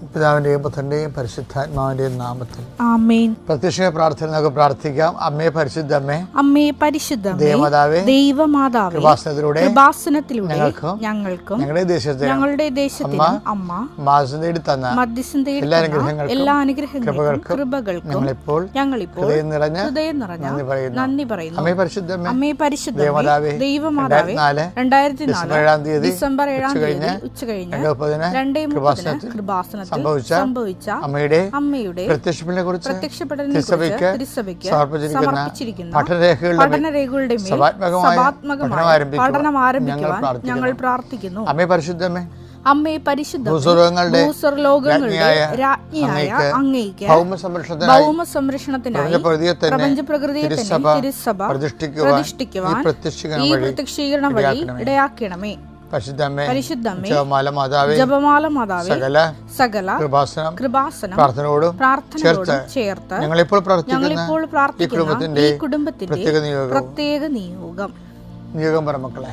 പിതാവിന്റെയും പുത്രന്റെയും പരിശുദ്ധാത്മാവിന്റെയും നാമത്തിൽ. ആമേൻ. പ്രത്യക്ഷ പ്രാർത്ഥന നമുക്ക് പ്രാർത്ഥിക്കാം. അമ്മേ പരിശുദ്ധ അമ്മേ പരിശുദ്ധ ദേവമാതാവേ ദൈവമാതാവേ കൃപാസനത്തിലൂടെ കൃപാസനത്തിലൂടെ ഞങ്ങൾക്കും ഞങ്ങൾക്കും ഞങ്ങളുടെ ദേശത്തെ ഞങ്ങളുടെ ദേശത്തിനും അമ്മ മാസം തന്ന മധ്യസ്ഥം തേടി എല്ലാ അനുഗ്രഹങ്ങളും അനുഗ്രഹങ്ങൾക്കും എല്ലാ അനുഗ്രഹങ്ങൾക്കും കൃപകൾക്കും ഞങ്ങളിപ്പോൾ ഞങ്ങളിപ്പോൾ ഹൃദയം നിറഞ്ഞ ഹൃദയം നിറഞ്ഞ നന്ദി പറയുന്നു. നന്ദി പറയുന്നു. അമ്മേ പരിശുദ്ധ അമ്മേ പരിശുദ്ധ ദേവമാതാവേ ദൈവമാതാവേ രണ്ടായിരത്തി നാല് ഏഴാം തീയതി ഡിസംബർ ഏഴാം തീയതി ഉച്ച കഴിഞ്ഞ് രണ്ട് മുപ്പതിന് കൃപാസനത്തിൽ കൃപാസനത്തിൽ സംഭവിച്ച സംഭവിച്ച അമ്മയുടെ അമ്മയുടെ പ്രത്യക്ഷപ്പെടലിനെ കുറിച്ച് തിരുസഭയ്ക്ക് സമർപ്പിച്ചിരിക്കുന്ന പഠനരേഖകളുടെ പഠനം ആരംഭിക്കുവാൻ ഞങ്ങൾ പ്രാർത്ഥിക്കുന്നു. അമ്മേ പരിശുദ്ധമേ അമ്മേ പരിശുദ്ധ ഭൂസ്വർലോകങ്ങളുടെ രാജ്ഞിയായ അങ്ങയ്ക്ക് ഭൗമ സംരക്ഷണത്തിനായി പ്രപഞ്ച പ്രകൃതിയെ തിരുസഭ പ്രതിഷ്ഠിക്കുവാൻ ഈ പ്രത്യക്ഷീകരണം വഴി ഇടയാക്കണമേ. പരിശുദ്ധമ്മേ ജപമാല മാതാവേ ജപമാല മാതാവേ സകല സകല കൃപാസനം കൃപാസനം പ്രാർത്ഥനയോടും ചേർത്ത് ഞങ്ങളിപ്പോൾ പ്രാർത്ഥിക്കുന്ന ഈ കുടുംബത്തിന്റെ പ്രത്യേക നിയോഗം. നിയോഗം പറ മക്കളെ.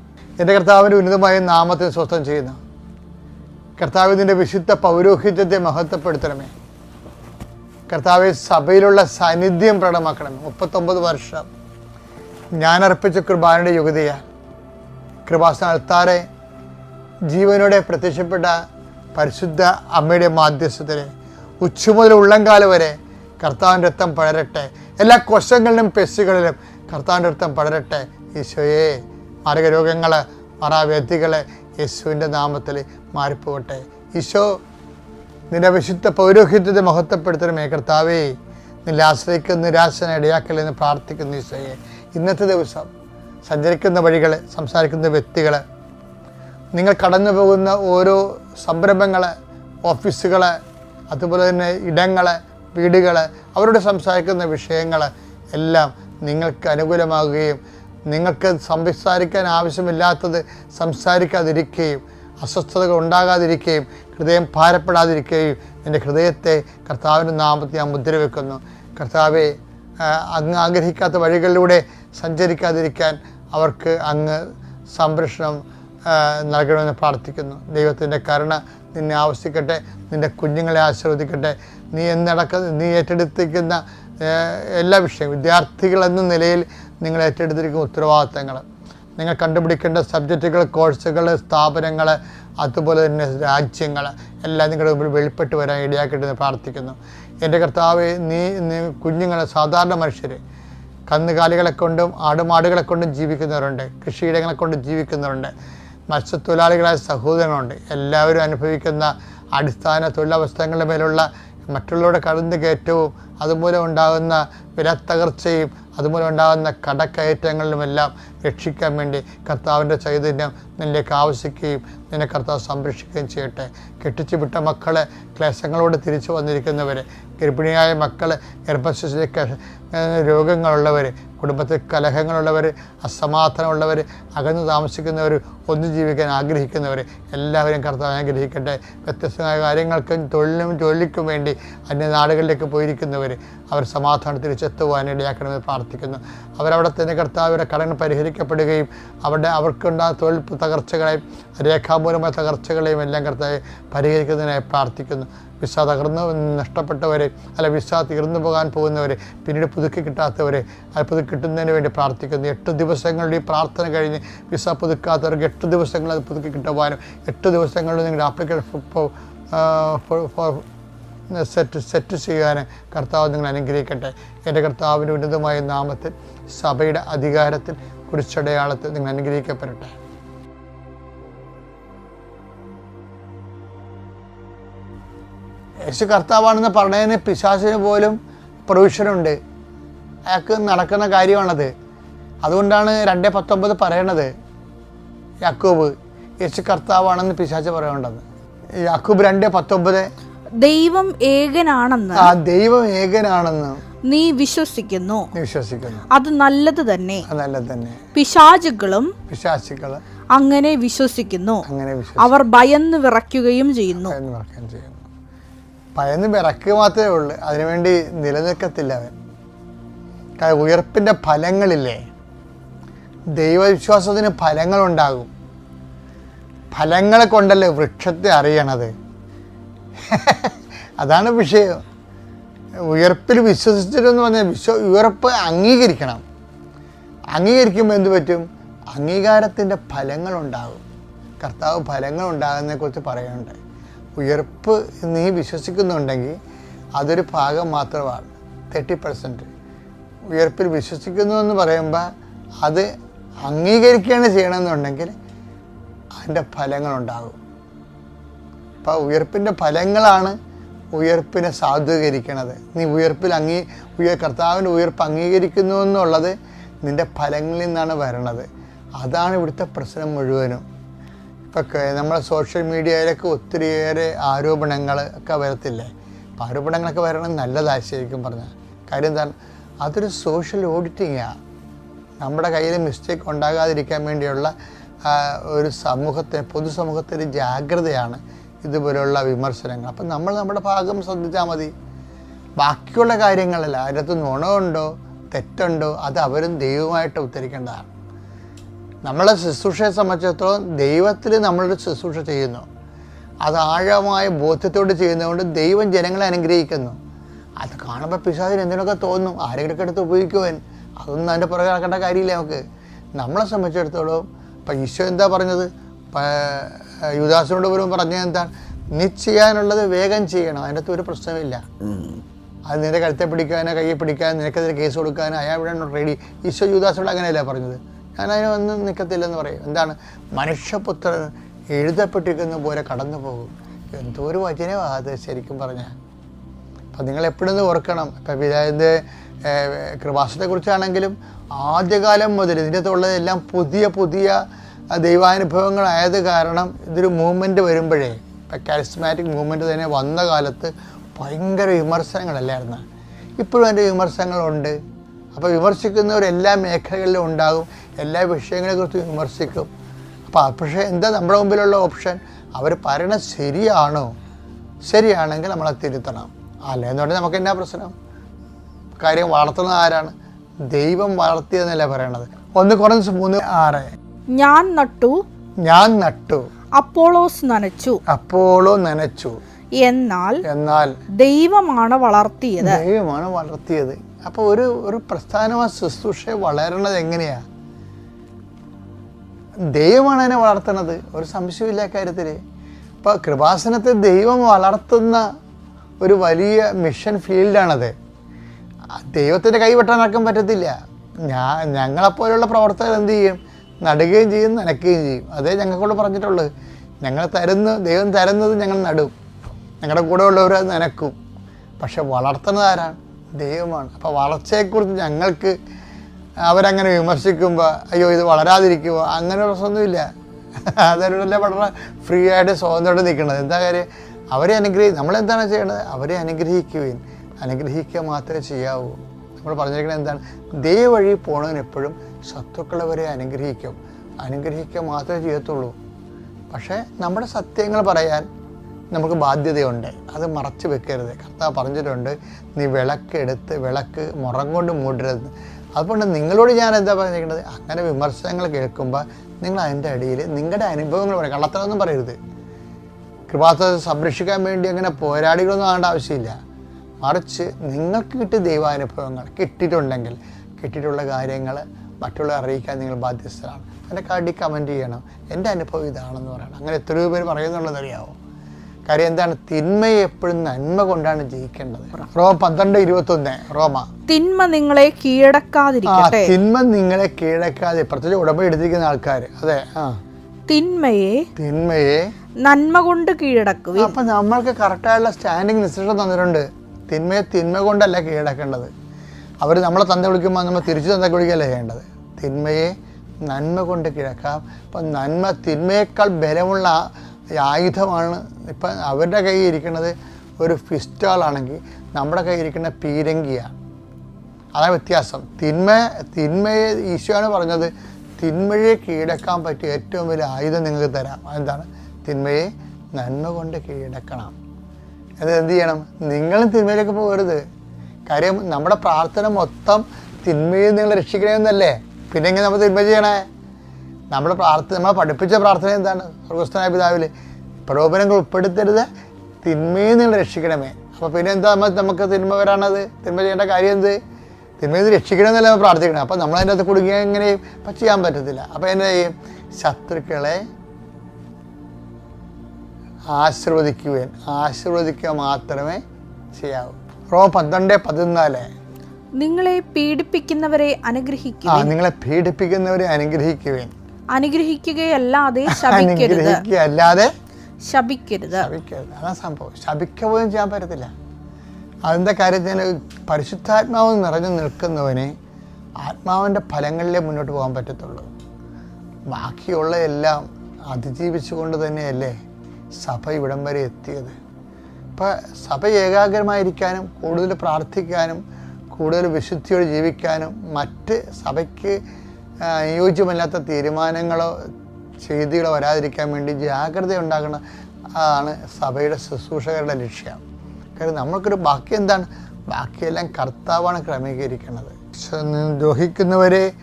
എന്റെ കർത്താവിന്റെ ഉന്നതമായ നാമത്തെ സ്വസ്ഥം ചെയ്യുന്നു. കർത്താവിന്റെ വിശുദ്ധ പൗരോഹിത്യത്തെ മഹത്വപ്പെടുത്തണമേ. കർത്താവ് സഭയിലുള്ള സാന്നിധ്യം പ്രകടമാക്കണമേ. മുപ്പത്തൊമ്പത് വർഷം ഞാൻ അർപ്പിച്ച കൃപാനയുടെ യുഗതിയാൽ കൃപാസന അൾത്താറെ ജീവനോടെ പ്രത്യക്ഷപ്പെട്ട പരിശുദ്ധ അമ്മയുടെ മാധ്യസ്ഥത്തിന് ഉച്ചുമുതൽ ഉള്ളംകാല വരെ കർത്താവിന്റെ രക്തം പടരട്ടെ. എല്ലാ കൊശങ്ങളിലും പെസ്സുകളിലും കർത്താവിന്റെ രക്തം പടരട്ടെ. ഈശോയെ. മാരക രോഗങ്ങൾ മറാവ്യക്തികൾ യേശുവിന്റെ നാമത്തിൽ മാറിപ്പോകട്ടെ. ഈശോ നിന്റെ വിശുദ്ധ പൗരോഹിത്യത്തെ മഹത്വപ്പെടുത്തണമേ കർത്താവേ ആശ്രയിക്കുന്ന നിരാശന ഇടയാക്കലെന്ന് പ്രാർത്ഥിക്കുന്ന ഈശോയെ. ഇന്നത്തെ ദിവസം സഞ്ചരിക്കുന്ന വഴികൾ സംസാരിക്കുന്ന വ്യക്തികൾ നിങ്ങൾ കടന്നു പോകുന്ന ഓരോ സംരംഭങ്ങൾ ഓഫീസുകൾ അതുപോലെ തന്നെ ഇടങ്ങൾ വീടുകൾ അവരോട് സംസാരിക്കുന്ന വിഷയങ്ങൾ എല്ലാം നിങ്ങൾക്ക് അനുകൂലമാകുകയും നിങ്ങൾക്ക് സംസാരിക്കാൻ ആവശ്യമില്ലാത്തത് സംസാരിക്കാതിരിക്കുകയും അസ്വസ്ഥതകൾ ഉണ്ടാകാതിരിക്കുകയും ഹൃദയം ഭാരപ്പെടാതിരിക്കുകയും എന്റെ ഹൃദയത്തെ കർത്താവിന്റെ നാമത്തിൽ ഞാൻ മുദ്ര വെക്കുന്നു കർത്താവെ അങ്ങ് ആഗ്രഹിക്കാത്ത വഴികളിലൂടെ സഞ്ചരിക്കാതിരിക്കാൻ അവർക്ക് അങ്ങ് സംരക്ഷണം നൽകണമെന്ന് പ്രാർത്ഥിക്കുന്നു. ദൈവത്തിന്റെ കരുണ നിന്നെ ആവശ്യിക്കട്ടെ നിന്റെ കുഞ്ഞുങ്ങളെ ആശീർവദിക്കട്ടെ. നീ എന്നടക്ക നീ ഏറ്റെടുത്തിരിക്കുന്ന എല്ലാ വിഷയവും വിദ്യാർത്ഥികൾ എന്ന നിലയിൽ നിങ്ങൾ ഏറ്റെടുത്തിരിക്കുന്ന ഉത്തരവാദിത്തങ്ങൾ. നിങ്ങൾ കണ്ടുപിടിക്കേണ്ട സബ്ജക്റ്റുകൾ കോഴ്സുകൾ സ്ഥാപനങ്ങൾ അതുപോലെ തന്നെ രാജ്യങ്ങൾ എല്ലാം നിങ്ങളുടെ മുമ്പിൽ വെളിപ്പെട്ട് വരാൻ ഇടയാക്കിയിട്ട് പ്രാർത്ഥിക്കുന്നു. എന്റെ കർത്താവ് നീ നീ കുഞ്ഞുങ്ങളെ സാധാരണ മനുഷ്യർ കന്നുകാലികളെ കൊണ്ടും ആടുമാടുകളെ കൊണ്ടും ജീവിക്കുന്നവരുണ്ട്. കൃഷിയിടങ്ങളെ കൊണ്ട് ജീവിക്കുന്നവരുണ്ട്. മത്സ്യത്തൊഴിലാളികളായ സഹോദരങ്ങളുണ്ട്. എല്ലാവരും അനുഭവിക്കുന്ന അടിസ്ഥാന തൊഴിലവസ്ഥകളുടെ മേലുള്ള മറ്റുള്ളവരുടെ കടന്നു കയറ്റവും അതുമൂലം ഉണ്ടാകുന്ന വിലത്തകർച്ചയും അതുമൂലം ഉണ്ടാകുന്ന കടക്കയറ്റങ്ങളിലുമെല്ലാം രക്ഷിക്കാൻ വേണ്ടി കർത്താവിന്റെ ചൈതന്യം നിന്നിലേക്ക് ആവശ്യിക്കുകയും നിന്നെ കർത്താവ് സംരക്ഷിക്കുകയും ചെയ്യട്ടെ. കെട്ടിച്ചു വിട്ട മക്കളെ ക്ലേശങ്ങളോട് തിരിച്ചു വന്നിരിക്കുന്നവർ ഗർഭിണിയായ മക്കൾ ഗർഭശിശുക്ക രോഗങ്ങളുള്ളവർ കുടുംബത്തിൽ കലഹങ്ങളുള്ളവർ അസമാധാനമുള്ളവർ അകന്നു താമസിക്കുന്നവർ ഒന്നു ജീവിക്കാൻ ആഗ്രഹിക്കുന്നവർ എല്ലാവരും കർത്താവ് ആഗ്രഹിക്കട്ടെ വ്യത്യസ്തമായ കാര്യങ്ങൾക്കും തൊഴിലിനും ജോലിക്കും വേണ്ടി അന്യനാടുകളിലേക്ക് പോയിരിക്കുന്നവർ അവർ സമാധാനത്തിൽ തിരിച്ചെത്തുവാൻ ഇടയാക്കണമെന്ന് പ്രാർത്ഥിക്കുന്നു. അവരവിടെ തന്നെ കർത്താവിന്റെ കടങ്ങൾ പരിഹരിക്കപ്പെടുകയും അവരുടെ അവർക്കുണ്ടാകുന്ന തൊഴിൽ തകർച്ചകളെയും രേഖാമൂലമായ തകർച്ചകളെയും എല്ലാം കർത്താവ് പരിഹരിക്കുന്നതിനായി പ്രാർത്ഥിക്കുന്നു. വിസ തകർന്ന് നഷ്ടപ്പെട്ടവരെ അല്ല വിസ തീർന്നു പോകാൻ പോകുന്നവരെ പിന്നീട് പുതുക്കി കിട്ടാത്തവരെ അത് പുതുക്കി കിട്ടുന്നതിന് വേണ്ടി പ്രാർത്ഥിക്കുന്നു. എട്ട് ദിവസങ്ങളുടെ ഈ പ്രാർത്ഥന കഴിഞ്ഞ് വിസ പുതുക്കാത്തവർക്ക് എട്ട് ദിവസങ്ങൾ അത് പുതുക്കി കിട്ടുവാനും എട്ട് ദിവസങ്ങളിൽ നിങ്ങളുടെ ആപ്ലിക്കേഷൻ സെറ്റ് സെറ്റ് ചെയ്യാൻ കർത്താവ് നിങ്ങൾ അനുഗ്രഹിക്കട്ടെ. എന്റെ കർത്താവിന്റെ ഉന്നതമായ നാമത്തിൽ സഭയുടെ അധികാരത്തിൽ കുറിച്ചടയാളത്തിൽ നിങ്ങൾ അനുഗ്രഹിക്കപ്പെടട്ടെ. യേശു കർത്താവാണെന്ന് പറഞ്ഞതിന് പിശാസിന് പോലും പ്രൊവിഷനുണ്ട്. അയാൾക്ക് നടക്കുന്ന കാര്യമാണത്. അതുകൊണ്ടാണ് രണ്ടേ പത്തൊമ്പത് പറയണത്. യാക്കൂബ് യേശു കർത്താവാണെന്ന് പിശാച്ച് പറയേണ്ടത്. യാക്കൂബ് രണ്ടേ പത്തൊമ്പത്. ദൈവം ഏകനാണെന്ന് ആ ദൈവം ഏകനാണെന്ന് നീ വിശ്വസിക്കുന്നു. വിശ്വസിക്കുന്നു. അത് നല്ലത് തന്നെ. നല്ലത് തന്നെ. പിശാചുക്കളും പിശാചുക്കളും അങ്ങനെ വിശ്വസിക്കുന്നു. അങ്ങനെ അവർ ഭയന്ന് വിറയ്ക്കുകയും ചെയ്യുന്നു. ചെയ്യുന്നു. ഭയന്ന് വിറക്ക് മാത്രമേ ഉള്ളൂ. അതിനുവേണ്ടി നിലനിൽക്കത്തില്ല അവൻ. ഉയർപ്പിന്റെ ഫലങ്ങളില്ലേ? ദൈവവിശ്വാസത്തിന് ഫലങ്ങളുണ്ടാകും. ഫലങ്ങളെ കൊണ്ടല്ലേ വൃക്ഷത്തെ അറിയണത്? അതാണ് വിഷയം. ഉയർപ്പിൽ വിശ്വസിച്ചിട്ടെന്ന് പറഞ്ഞാൽ വിശ്വ ഉയർപ്പ് അംഗീകരിക്കണം. അംഗീകരിക്കുമ്പോൾ എന്ത് പറ്റും? അംഗീകാരത്തിന്റെ ഫലങ്ങളുണ്ടാകും. കർത്താവ് ഫലങ്ങളുണ്ടാകുന്നതിനെക്കുറിച്ച് പറയുന്നുണ്ട്. ഉയർപ്പ് നീ വിശ്വസിക്കുന്നുണ്ടെങ്കിൽ അതൊരു ഭാഗം മാത്രമാണ് തേർട്ടി പെർസെന്റ് ഉയർപ്പിൽ വിശ്വസിക്കുന്നു എന്ന് പറയുമ്പോൾ അത് അംഗീകരിക്കുകയാണ് ചെയ്യണമെന്നുണ്ടെങ്കിൽ അതിന്റെ ഫലങ്ങളുണ്ടാകും. അപ്പോൾ ഉയർപ്പിന്റെ ഫലങ്ങളാണ് ഉയർപ്പിനെ സാധൂകരിക്കണത്. നീ ഉയർപ്പിൽ അംഗീ ഉയർ കർത്താവിന്റെ ഉയർപ്പ് അംഗീകരിക്കുന്നു എന്നുള്ളത് നിന്റെ ഫലങ്ങളിൽ നിന്നാണ് വരണത്. അതാണ് ഇവിടുത്തെ പ്രശ്നം മുഴുവനും. ഇപ്പം നമ്മളെ സോഷ്യൽ മീഡിയയിലൊക്കെ ഒത്തിരിയേറെ ആരോപണങ്ങൾ ഒക്കെ വരത്തില്ലേ? അപ്പം ആരോപണങ്ങളൊക്കെ വരണം നല്ലതാണ് ശരിക്കും പറഞ്ഞാൽ കാര്യം എന്താണ്? അതൊരു സോഷ്യൽ ഓഡിറ്റിങ്ങാണ് നമ്മുടെ കയ്യിൽ മിസ്റ്റേക്ക് ഉണ്ടാകാതിരിക്കാൻ വേണ്ടിയുള്ള ഒരു സമൂഹത്തെ പൊതുസമൂഹത്തിന്റെ ജാഗ്രതയാണ് ഇതുപോലെയുള്ള വിമർശനങ്ങൾ. അപ്പം നമ്മൾ നമ്മുടെ ഭാഗം ശ്രദ്ധിച്ചാൽ മതി. ബാക്കിയുള്ള കാര്യങ്ങളല്ല. അതിനകത്ത് നുണമുണ്ടോ തെറ്റുണ്ടോ? അത് അവരും ദൈവമായിട്ട് ഉത്തരിക്കേണ്ടതാണ് നമ്മളെ ശുശ്രൂഷയെ സംബന്ധിച്ചിടത്തോളം ദൈവത്തിൽ നമ്മളൊരു ശുശ്രൂഷ ചെയ്യുന്നു. അത് ആഴമായ ബോധ്യത്തോട് ചെയ്യുന്നതുകൊണ്ട് ദൈവം ജനങ്ങളെ അനുഗ്രഹിക്കുന്നു. അത് കാണുമ്പോൾ പിശാചിന് എന്തിനൊക്കെ തോന്നും? ആരെങ്കിലൊക്കെ എടുത്ത് ഉപയോഗിക്കുവാൻ. അതൊന്നും അതിന്റെ പുറകെ നടക്കേണ്ട കാര്യമില്ല നമുക്ക്. നമ്മളെ സംബന്ധിച്ചിടത്തോളം ഇപ്പം ഈശോ എന്താ പറഞ്ഞത്? യുദാസിനോട് പോലും പറഞ്ഞത് എന്താണ് നീ ചെയ്യാനുള്ളത് വേഗം ചെയ്യണം. അതിനകത്ത് ഒരു പ്രശ്നമില്ല അത് നിന്റെ കഴുത്തെ പിടിക്കാനോ കയ്യെ പിടിക്കാനോ നിനക്കെതിരെ കേസ് കൊടുക്കാനോ അയാൾ ഇവിടെ റെഡി ഈശോ യുദാസിനോട് അങ്ങനെയല്ല പറഞ്ഞത്? ഞാൻ അതിനൊന്നും നിൽക്കത്തില്ലെന്ന് പറയും. എന്താണ്? മനുഷ്യപുത്രൻ എഴുതപ്പെട്ടിരിക്കുന്ന പോലെ കടന്നു പോകും. എന്തോ ഒരു വചനമാണ് അത് ശരിക്കും പറഞ്ഞാൽ അപ്പം നിങ്ങൾ എപ്പോഴും ഓർക്കണം. ഇപ്പം പിതാവിന്റെ കൃപാസത്തെക്കുറിച്ചാണെങ്കിലും ആദ്യകാലം മുതൽ ഇതിന്റെ അകത്തുള്ളതെല്ലാം പുതിയ പുതിയ ദൈവാനുഭവങ്ങളായത് കാരണം ഇതൊരു മൂവ്മെന്റ് വരുമ്പോഴേ ഇപ്പം കാരിസ്മാറ്റിക് മൂവ്മെന്റ് തന്നെ വന്ന കാലത്ത് ഭയങ്കര വിമർശനങ്ങളല്ലായിരുന്നു? ഇപ്പോഴും അതിന്റെ വിമർശനങ്ങളുണ്ട്. അപ്പോൾ വിമർശിക്കുന്നവർ എല്ലാ മേഖലകളിലും ഉണ്ടാകും. എല്ലാ വിഷയങ്ങളെക്കുറിച്ച് വിമർശിക്കും. അപ്പോൾ പക്ഷേ എന്താ നമ്മുടെ മുമ്പിലുള്ള ഓപ്ഷൻ? അവർ പറയണത് ശരിയാണോ? ശരിയാണെങ്കിൽ നമ്മളെ തിരുത്തണം. അല്ലെന്നുണ്ടെങ്കിൽ നമുക്ക് എന്നാ പ്രശ്നം? കാര്യം വളർത്തുന്നത് ആരാണ്? ദൈവം വളർത്തിയെന്നല്ലേ പറയണത്. ഒന്ന് കുറഞ്ഞ മൂന്ന് ആറ്. ഞാൻ നട്ടു. ഞാൻ നട്ടു. അപ്പോളോസ് നനച്ചു. അപ്പോളോ നനച്ചു. എന്നാൽ എന്നാൽ ദൈവമാണ് വളർത്തിയത്. ദൈവമാണ് വളർത്തിയത്. അപ്പോൾ ഒരു ഒരു പ്രസ്ഥാനമായ ശുശ്രൂഷ വളരണത് എങ്ങനെയാ? ദൈവമാണ് അതിനെ വളർത്തുന്നത്. ഒരു സംശയമില്ല കാര്യത്തിൽ ഇപ്പോൾ കൃപാസനത്തെ ദൈവം വളർത്തുന്ന ഒരു വലിയ മിഷൻ ഫീൽഡാണത്. ദൈവത്തിന്റെ കൈ വെട്ടാനാക്കാൻ പറ്റത്തില്ല. ഞാൻ ഞങ്ങളെപ്പോലുള്ള പ്രവർത്തകർ എന്ത് ചെയ്യും? നടുകയും ചെയ്യും നനയ്ക്കുകയും ചെയ്യും. അതേ ഞങ്ങൾക്കോട് പറഞ്ഞിട്ടുള്ളത്. ഞങ്ങൾ തരുന്ന ദൈവം തരുന്നത് ഞങ്ങൾ നടും. ഞങ്ങളുടെ കൂടെ ഉള്ളവർ നനക്കും. പക്ഷെ വളർത്തുന്നത് ആരാണ്? ദൈവമാണ്. അപ്പോൾ വളർച്ചയെക്കുറിച്ച് ഞങ്ങൾക്ക് അവരങ്ങനെ വിമർശിക്കുമ്പോൾ അയ്യോ ഇത് വളരാതിരിക്കുമോ അങ്ങനെ പ്രശ്നമൊന്നുമില്ല. അതല്ല വളരെ ഫ്രീ ആയിട്ട് സ്വാതന്ത്ര്യം നിൽക്കുന്നത് എന്താ കാര്യം? അവരെ അനുഗ്രഹി നമ്മളെന്താണ് ചെയ്യേണ്ടത്? അവരെ അനുഗ്രഹിക്കുകയും അനുഗ്രഹിക്കുക മാത്രമേ ചെയ്യാവൂ. നമ്മൾ പറഞ്ഞിരിക്കുന്നത് എന്താണ്? ദൈവ വഴി പോണവന് എപ്പോഴും ശത്രുക്കളവരെ അനുഗ്രഹിക്കും. അനുഗ്രഹിക്കുക മാത്രമേ ചെയ്യത്തുള്ളൂ. പക്ഷേ നമ്മുടെ സത്യങ്ങൾ പറയാൻ നമുക്ക് ബാധ്യതയുണ്ട്. അത് മറച്ചു വെക്കരുത്. കർത്താവ് പറഞ്ഞിട്ടുണ്ട് നീ വിളക്ക് എടുത്ത് വിളക്ക് മുറം കൊണ്ട് മൂടരുത്. അതുകൊണ്ട് നിങ്ങളോട് ഞാൻ എന്താ പറഞ്ഞിരിക്കുന്നത്? അങ്ങനെ വിമർശനങ്ങൾ കേൾക്കുമ്പോൾ നിങ്ങൾ അതിന്റെ അടിയിൽ നിങ്ങളുടെ അനുഭവങ്ങൾ പറയും. കള്ളത്തരമൊന്നും പറയരുത്. കൃപാത്ത സംരക്ഷിക്കാൻ വേണ്ടി അങ്ങനെ പോരാടികളൊന്നും ആകേണ്ട ആവശ്യമില്ല. മറിച്ച് നിങ്ങൾക്ക് കിട്ടിയ ദൈവാനുഭവങ്ങൾ കിട്ടിയിട്ടുണ്ടെങ്കിൽ കിട്ടിയിട്ടുള്ള കാര്യങ്ങൾ മറ്റുള്ളവരെ അറിയിക്കാൻ നിങ്ങൾ ബാധ്യസ്ഥരാണ്. അതിനെ കാട്ടി കമന്റ് ചെയ്യണം. എന്റെ അനുഭവം ഇതാണെന്ന് പറയണം. അങ്ങനെ എത്രയോ പേര് പറയുന്നുള്ളത് അറിയാവോ? കാര്യം എന്താണ്? തിന്മയെ എപ്പോഴും നന്മ കൊണ്ടാണ് ജയിക്കേണ്ടത്. റോമ പന്ത്രണ്ട് ഇരുപത്തൊന്ന് റോമ. തിന്മ നിങ്ങളെ കീഴടക്കാതിരിക്കട്ടെ. തിന്മ നിങ്ങളെ കീഴടക്കാതെ പ്രത്യേകിച്ച് ഉടമ്പടി എടുത്തിരിക്കുന്ന ആൾക്കാർ അതെ ആ. തിന്മയെ തിന്മയെ നന്മ കൊണ്ട് കീഴടക്കുക. അപ്പൊ നമ്മൾക്ക് കറക്റ്റായുള്ള സ്റ്റാൻഡിങ് നിശ്ചയം തന്നിട്ടുണ്ട്. തിന്മയെ തിന്മ കൊണ്ടല്ല കീഴടക്കേണ്ടത്. അവർ നമ്മളെ തന്ത വിളിക്കുമ്പോൾ നമ്മൾ തിരിച്ചു തന്ത വിളിക്കുകയല്ല ചെയ്യേണ്ടത്? തിന്മയെ നന്മ കൊണ്ട് കിഴക്കാം അപ്പം നന്മ തിന്മയേക്കാൾ ബലമുള്ള ആയുധമാണ്. ഇപ്പം അവരുടെ കയ്യിൽ ഇരിക്കുന്നത് ഒരു ഫിസ്റ്റാളാണെങ്കിൽ നമ്മുടെ കയ്യിൽ ഇരിക്കുന്ന പീരങ്കിയാണ് അതാണ് വ്യത്യാസം. തിന്മ തിന്മയെ ഈശോയാണ് പറഞ്ഞത്. തിന്മയെ കീഴടക്കാൻ പറ്റിയ ഏറ്റവും വലിയ ആയുധം നിങ്ങൾക്ക് തരാം. അതെന്താണ്? തിന്മയെ നന്മ കൊണ്ട് കീഴടക്കണം. അത് എന്ത് ചെയ്യണം? നിങ്ങളും തിന്മയിലേക്ക് പോകരുത്. കാര്യം നമ്മുടെ പ്രാർത്ഥന മൊത്തം തിന്മയിൽ നിങ്ങൾ രക്ഷിക്കണമെന്നല്ലേ? പിന്നെ എങ്ങനെ നമ്മൾ തിന്മ ചെയ്യണേ? നമ്മുടെ പ്രാർത്ഥന നമ്മളെ പഠിപ്പിച്ച പ്രാർത്ഥന എന്താണ്? സ്വർഗസ്ഥനായ പിതാവിൽ പ്രലോഭനങ്ങൾ ഉൾപ്പെടുത്തരുത് തിന്മയിൽ നിന്ന് രക്ഷിക്കണമേ. അപ്പോൾ പിന്നെ എന്താ നമ്മൾ നമുക്ക് തിന്മ വരാണത്? തിന്മ ചെയ്യേണ്ട കാര്യം എന്ത്? തിന്മയിൽ നിന്ന് രക്ഷിക്കണമെന്നല്ല നമ്മൾ പ്രാർത്ഥിക്കണം. അപ്പോൾ നമ്മൾ അതിന്റെ അകത്ത് കുടുങ്ങിയാൽ എങ്ങനെ ഇപ്പം ചെയ്യാൻ പറ്റത്തില്ല. അപ്പോൾ എന്നെ ചെയ്യും? ശത്രുക്കളെ ആശീർവദിക്കുവാൻ. ആശീർവദിക്കുക മാത്രമേ ചെയ്യാവൂ. റോ പന്ത്രണ്ട് പതിനാല്. നിങ്ങളെ പീഡിപ്പിക്കുന്നവരെ അനുഗ്രഹിക്കുക നിങ്ങളെ പീഡിപ്പിക്കുന്നവരെ അനുഗ്രഹിക്കുവാൻ. അനുഗ്രഹിക്കുകയല്ലാതെ ശപിക്കരുത്. അല്ലാതെ ശപിക്കരുത്. ശപിക്കരുത്. അതാണ് സംഭവം. ശപിക്ക പോലും ചെയ്യാൻ പറ്റത്തില്ല. അതിന്റെ കാര്യത്തിന് പരിശുദ്ധാത്മാവ് നിറഞ്ഞു നിൽക്കുന്നവന് ആത്മാവിന്റെ ഫലങ്ങളിലേ മുന്നോട്ട് പോകാൻ പറ്റത്തുള്ളൂ. ബാക്കിയുള്ള എല്ലാം അതിജീവിച്ചുകൊണ്ട് തന്നെയല്ലേ സഭ ഇവിടം വരെ എത്തിയത്. ഇപ്പം സഭ ഏകാഗ്രമായിരിക്കാനും കൂടുതൽ പ്രാർത്ഥിക്കാനും കൂടുതൽ വിശുദ്ധിയോട് ജീവിക്കാനും മറ്റ് സഭയ്ക്ക് അനുയോജ്യമല്ലാത്ത തീരുമാനങ്ങളോ ചെയ്തികളോ വരാതിരിക്കാൻ വേണ്ടി ജാഗ്രത ഉണ്ടാക്കുന്ന അതാണ് സഭയുടെ ശുശ്രൂഷകരുടെ ലക്ഷ്യം. കാര്യം നമ്മൾക്കൊരു ബാക്കി എന്താണ്? ബാക്കിയെല്ലാം കർത്താവാണ് ക്രമീകരിക്കുന്നത് ദ്രോഹിക്കുന്നവരെ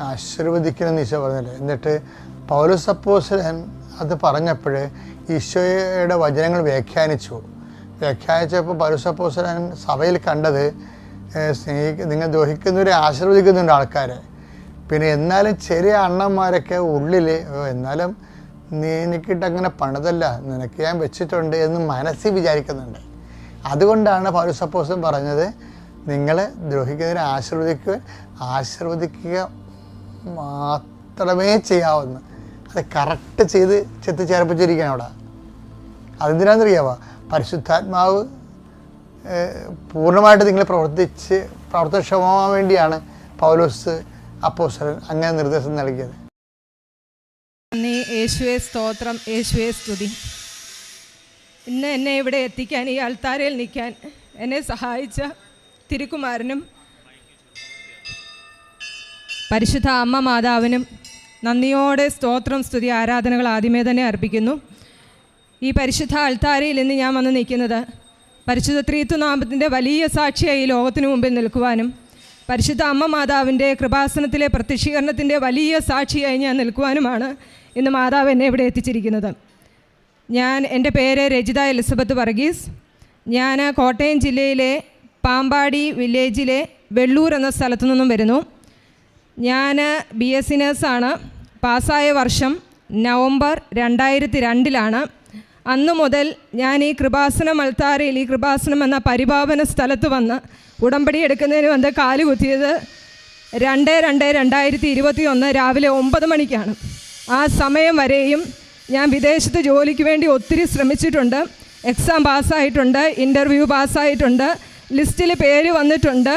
ആശീർവദിക്കണമെന്ന് ഈശോ പറഞ്ഞില്ല. എന്നിട്ട് പൗരസപ്പോസൻ അത് പറഞ്ഞപ്പോൾ ഈശോയുടെ വചനങ്ങൾ വ്യാഖ്യാനിച്ചു. വ്യാഖ്യാനിച്ചപ്പോൾ പൗരസപ്പോസൻ സഭയിൽ കണ്ടത് സ്നേഹി നിങ്ങൾ ദ്രോഹിക്കുന്നവരെ ആശീർവദിക്കുന്നുണ്ട് ആൾക്കാരെ. പിന്നെ എന്നാലും ചെറിയ അണ്ണന്മാരൊക്കെ ഉള്ളിൽ "ഓ, എന്നാലും നീ എനിക്കിട്ട് അങ്ങനെ പണിതല്ല നിനക്ക് ഞാൻ വെച്ചിട്ടുണ്ട് എന്ന് മനസ്സിൽ വിചാരിക്കുന്നുണ്ട്. അതുകൊണ്ടാണ് പൗരസപ്പോസൻ പറഞ്ഞത് നിങ്ങൾ ദ്രോഹിക്കുന്നതിനെ ആശീർവദിക്കുക ആശീർവദിക്കുക മാത്രമേ ചെയ്യാവുന്നു. അത് കറക്റ്റ് ചെയ്ത് ചെത്തിച്ചേർപ്പിച്ചിരിക്കുകയാണ് അവിടെ. അതെന്തിനാണെന്നറിയാമോ പരിശുദ്ധാത്മാവ് പൂർണമായിട്ട് നിങ്ങൾ പ്രവർത്തിച്ച് പ്രവർത്തനക്ഷമമാൻ വേണ്ടിയാണ് പൗലോസ് അപ്പോസ്തലൻ അങ്ങനെ നിർദ്ദേശം നൽകിയത്. നീ യേശുവെ സ്തോത്രം യേശുവേ സ്തുതി. ഇന്ന് എന്നെ ഇവിടെ എത്തിക്കാൻ ഈ അൾത്താരയിൽ നിൽക്കാൻ എന്നെ സഹായിച്ച തിരുക്കുമാരനും പരിശുദ്ധ അമ്മ മാതാവിനും നന്ദിയോടെ സ്തോത്രം സ്തുതി ആരാധനകൾ ആദ്യമേ തന്നെ അർപ്പിക്കുന്നു. ഈ പരിശുദ്ധ അൾത്താരയിൽ ഇന്ന് ഞാൻ വന്ന് നിൽക്കുന്നത് പരിശുദ്ധ ത്രീത്വനാമത്തിന്റെ വലിയ സാക്ഷിയായി ഈ ലോകത്തിനു മുമ്പിൽ നിൽക്കുവാനും പരിശുദ്ധ അമ്മ മാതാവിന്റെ കൃപാസനത്തിലെ പ്രത്യക്ഷീകരണത്തിന്റെ വലിയ സാക്ഷിയായി ഞാൻ നിൽക്കുവാനുമാണ് ഇന്ന് മാതാവ് എന്നെ ഇവിടെ എത്തിച്ചിരിക്കുന്നത്. ഞാൻ എന്റെ പേര് രജിത എലിസബത്ത് വർഗീസ്. ഞാൻ കോട്ടയം ജില്ലയിലെ പാമ്പാടി വില്ലേജിലെ വെള്ളൂർ എന്ന സ്ഥലത്തു നിന്നും വരുന്നു. ഞാൻ ബി എസ് സി നേഴ്സാണ്. പാസ്സായ വർഷം നവംബർ രണ്ടായിരത്തി രണ്ടിലാണ് അന്ന് മുതൽ ഞാൻ ഈ കൃപാസനം അൾത്താരയിൽ ഈ കൃപാസനം എന്ന പരിപാവന സ്ഥലത്ത് വന്ന് ഉടമ്പടി എടുക്കുന്നതിന് വന്ന് കാൽ കുത്തിയത് രണ്ട് രണ്ട് രണ്ടായിരത്തി ഇരുപത്തി ഒന്ന് രാവിലെ ഒമ്പത് മണിക്കാണ്. ആ സമയം വരെയും ഞാൻ വിദേശത്ത് ജോലിക്ക് വേണ്ടി ഒത്തിരി ശ്രമിച്ചിട്ടുണ്ട്. എക്സാം പാസ്സായിട്ടുണ്ട് ഇന്റർവ്യൂ പാസ്സായിട്ടുണ്ട് ലിസ്റ്റിൽ പേര് വന്നിട്ടുണ്ട്.